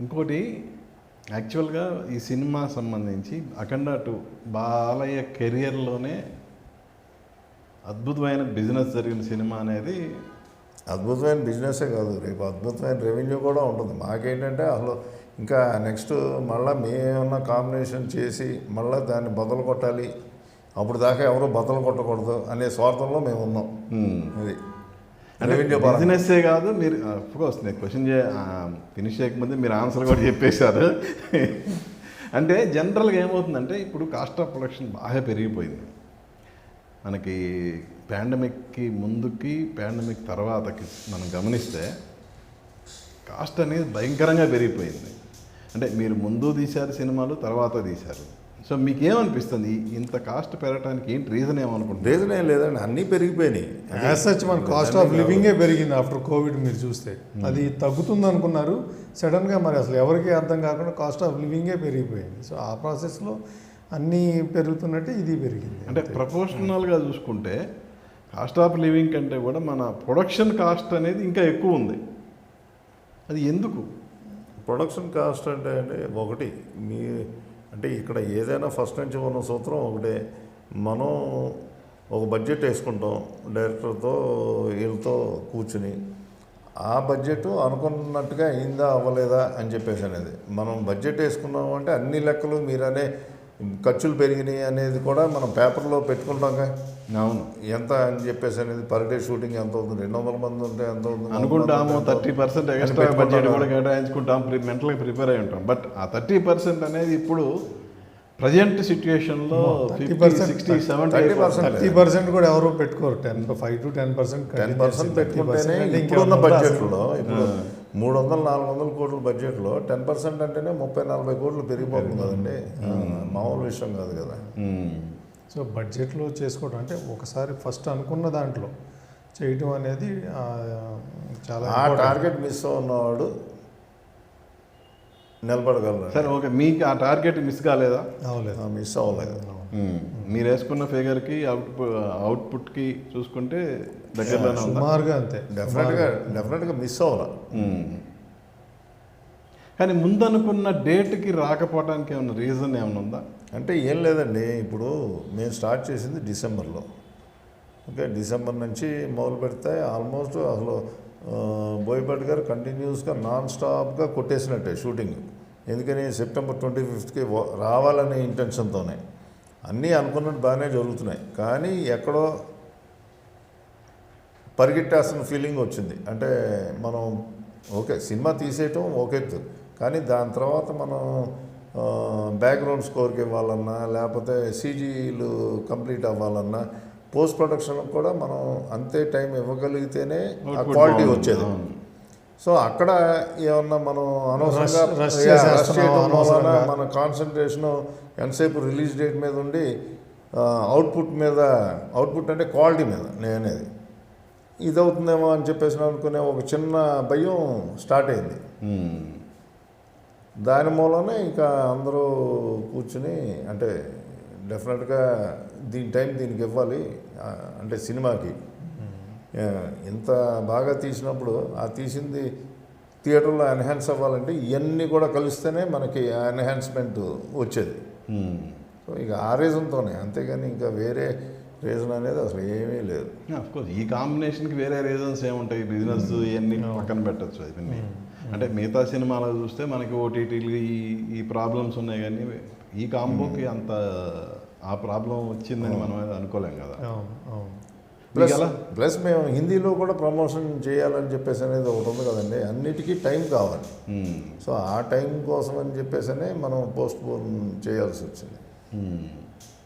ఇంకోటి యాక్చువల్గా ఈ సినిమా సంబంధించి అఖండ టు బాలయ్య కెరియర్లోనే అద్భుతమైన బిజినెస్ జరిగిన సినిమా అనేది అద్భుతమైన బిజినెసే కాదు. రేపు అద్భుతమైన రెవెన్యూ కూడా ఉంటుంది. మాకేంటంటే అసలు ఇంకా నెక్స్ట్ మళ్ళీ మేమన్నా కాంబినేషన్ చేసి మళ్ళీ దాన్ని బదులు కొట్టాలి అప్పుడు దాకా ఎవరు బదులు కొట్టకూడదు అనే స్వార్థంలో మేము ఉన్నాం బిజినెస్సే కాదు మీరు కోర్స్ నేను క్వశ్చన్ చే ఫినిష్ చేయకముందే మీరు ఆన్సర్ కూడా చెప్పేశారు. అంటే జనరల్గా ఏమవుతుందంటే ఇప్పుడు కాస్ట్ ఆఫ్ ప్రొడక్షన్ బాగా పెరిగిపోయింది. మనకి పాండమిక్కి ముందుకి పాండమిక్ తర్వాతకి మనం గమనిస్తే కాస్ట్ అనేది భయంకరంగా పెరిగిపోయింది. అంటే మీరు ముందు తీశారు సినిమాలు తర్వాత తీశారు. సో మీకు ఏమనిపిస్తుంది ఇంత కాస్ట్ పెరగడానికి ఏంటి? రీజన్ ఏమనుకుంటున్నారు? రీజన్ ఏం లేదండి. అన్నీ పెరిగిపోయినాయి. యాజ్ సచ్ మన కాస్ట్ ఆఫ్ లివింగే పెరిగింది ఆఫ్టర్ కోవిడ్ మీరు చూస్తే. అది తగ్గుతుంది అనుకున్నారు సడన్గా మరి అసలు ఎవరికి అర్థం కాకుండా కాస్ట్ ఆఫ్ లివింగే పెరిగిపోయింది. సో ఆ ప్రాసెస్లో అన్నీ పెరుగుతున్నట్టే ఇది పెరిగింది. అంటే ప్రపోర్షనల్గా చూసుకుంటే కాస్ట్ ఆఫ్ లివింగ్ కంటే కూడా మన ప్రొడక్షన్ కాస్ట్ అనేది ఇంకా ఎక్కువ ఉంది. అది ఎందుకు? ప్రొడక్షన్ కాస్ట్ అంటే అంటే ఒకటి. మీ అంటే ఇక్కడ ఏదైనా ఫస్ట్ నుంచి ఉన్న సూత్రం ఒకటే. మనం ఒక బడ్జెట్ వేసుకుంటాం డైరెక్టర్తో వీళ్ళతో కూర్చుని. ఆ బడ్జెట్ అనుకున్నట్టుగా అయిందా అవ్వలేదా అని చెప్పేసి అనేది. మనం బడ్జెట్ వేసుకున్నాం అంటే అన్ని లెక్కలు మీరనే ఖర్చులు పెరిగినాయి అనేది కూడా మనం పేపర్లో పెట్టుకుంటాంగా. అవును. ఎంత అని చెప్పేసి అనేది పర్ డే షూటింగ్ ఎంత అవుతుంది? రెండు వందల మంది ఉంటే ఎంత అవుతుంది? అనుకుంటాము థర్టీ పర్సెంట్ ఎక్స్ట్రా బడ్జెట్. కూడా కేటాయించుకుంటాం మెంటల్గా ప్రిపేర్ అయి ఉంటాం. బట్ ఆ థర్టీ పర్సెంట్ అనేది ఇప్పుడు present సిచ్యుయేషన్లో fifty 30%, sixty seventy 30% thirty percent కూడా ఎవరు పెట్టుకోరు. Ten five to ten percent ten percent పెట్టుకుంటేనే ఇప్పుడున్న బడ్జెట్లో ఇప్పుడు మూడు వందల నాలుగు వందల కోట్ల బడ్జెట్లో టెన్ పర్సెంట్ అంటేనే ముప్పై నలభై కోట్లు పెరిగిపోతుంది కదండి. మామూలు విషయం కాదు కదా. సో బడ్జెట్లో చేసుకోవడం అంటే ఒకసారి ఫస్ట్ అనుకున్న దాంట్లో చేయటం అనేది చాలా. టార్గెట్ మిస్ ఉన్నవాడు నిలబడగలరు? సరే ఓకే. మీకు ఆ టార్గెట్ మిస్ కాలేదా? అవలేదు మిస్ అవ్వలేదు. మీరు వేసుకున్న ఫిగర్కి అవుట్ అవుట్పుట్కి చూసుకుంటే దగ్గరలోనే సుమారుగా అంతే. డెఫినెట్గా డెఫినెట్గా మిస్ అవ్వాల. కానీ ముందనుకున్న డేట్కి రాకపోవడానికి ఏమన్నా రీజన్ ఏమైనా ఉందా? అంటే ఏం లేదండి. ఇప్పుడు మేము స్టార్ట్ చేసింది డిసెంబర్లో ఓకే డిసెంబర్ నుంచి మొదలు పెడితే ఆల్మోస్ట్ అసలు బోయపాటి గారు కంటిన్యూస్గా నాన్ స్టాప్గా కొట్టేసినట్టే షూటింగ్ ఎందుకని సెప్టెంబర్ ట్వంటీ ఫిఫ్త్కి రావాలనే ఇంటెన్షన్తోనే అన్నీ అనుకున్నట్టు బాగానే జరుగుతున్నాయి. కానీ ఎక్కడో పరిగెట్టాల్సిన ఫీలింగ్ వచ్చింది. అంటే మనం ఓకే సినిమా తీసేయటం ఓకే కానీ దాని తర్వాత మనం బ్యాక్గ్రౌండ్ స్కోర్కి ఇవ్వాలన్నా లేకపోతే సీజీలు కంప్లీట్ అవ్వాలన్నా పోస్ట్ ప్రొడక్షన్ కూడా మనం అంతే టైం ఇవ్వగలిగితేనే ఆ క్వాలిటీ. వచ్చేది. సో అక్కడ ఏమన్నా మనం అనవసరంగా. మన కాన్సన్ట్రేషన్ ఎంతసేపు రిలీజ్ డేట్ మీద ఉండి అవుట్పుట్ మీద అవుట్పుట్ అంటే క్వాలిటీ మీద నేను అనేది ఇది అవుతుందేమో అని చెప్పేసి అనుకునే ఒక చిన్న భయం స్టార్ట్ అయింది మ్మ్. దాని మూలనే ఇంకా అందరూ కూర్చుని అంటే డెఫినెట్గా దీని టైం దీనికి ఇవ్వాలి. అంటే సినిమాకి. ఇంత బాగా తీసినప్పుడు ఆ తీసింది థియేటర్లో ఎన్హాన్స్ అవ్వాలంటే ఇవన్నీ కూడా కలిస్తేనే మనకి ఎన్హాన్స్మెంట్ వచ్చేది. సో ఇక ఆ రీజన్తోనే. అంతేగాని ఇంకా వేరే రీజన్ అనేది అసలు ఏమీ లేదు. ఆఫ్ కోర్స్ ఈ కాంబినేషన్కి వేరే రీజన్స్ ఏముంటాయి? బిజినెస్ ఇవన్నీ పక్కన పెట్టచ్చు అవన్నీ. అంటే మిగతా సినిమాలో చూస్తే మనకి ఓటీటీలు ఈ ఈ ప్రాబ్లమ్స్ ఉన్నాయి కానీ ఈ కాంబోకి అంత ఆ ప్రాబ్లం వచ్చిందని మనం అనుకోలేం కదా ప్లస్? ప్లస్ మేము హిందీలో కూడా ప్రమోషన్ చేయాలని చెప్పేసి అనేది ఒకటి ఉంది కదండి అన్నిటికీ టైం కావాలి. సో ఆ టైం కోసం అని చెప్పేసి మనం పోస్ట్ పోన్ చేయాల్సి వచ్చింది.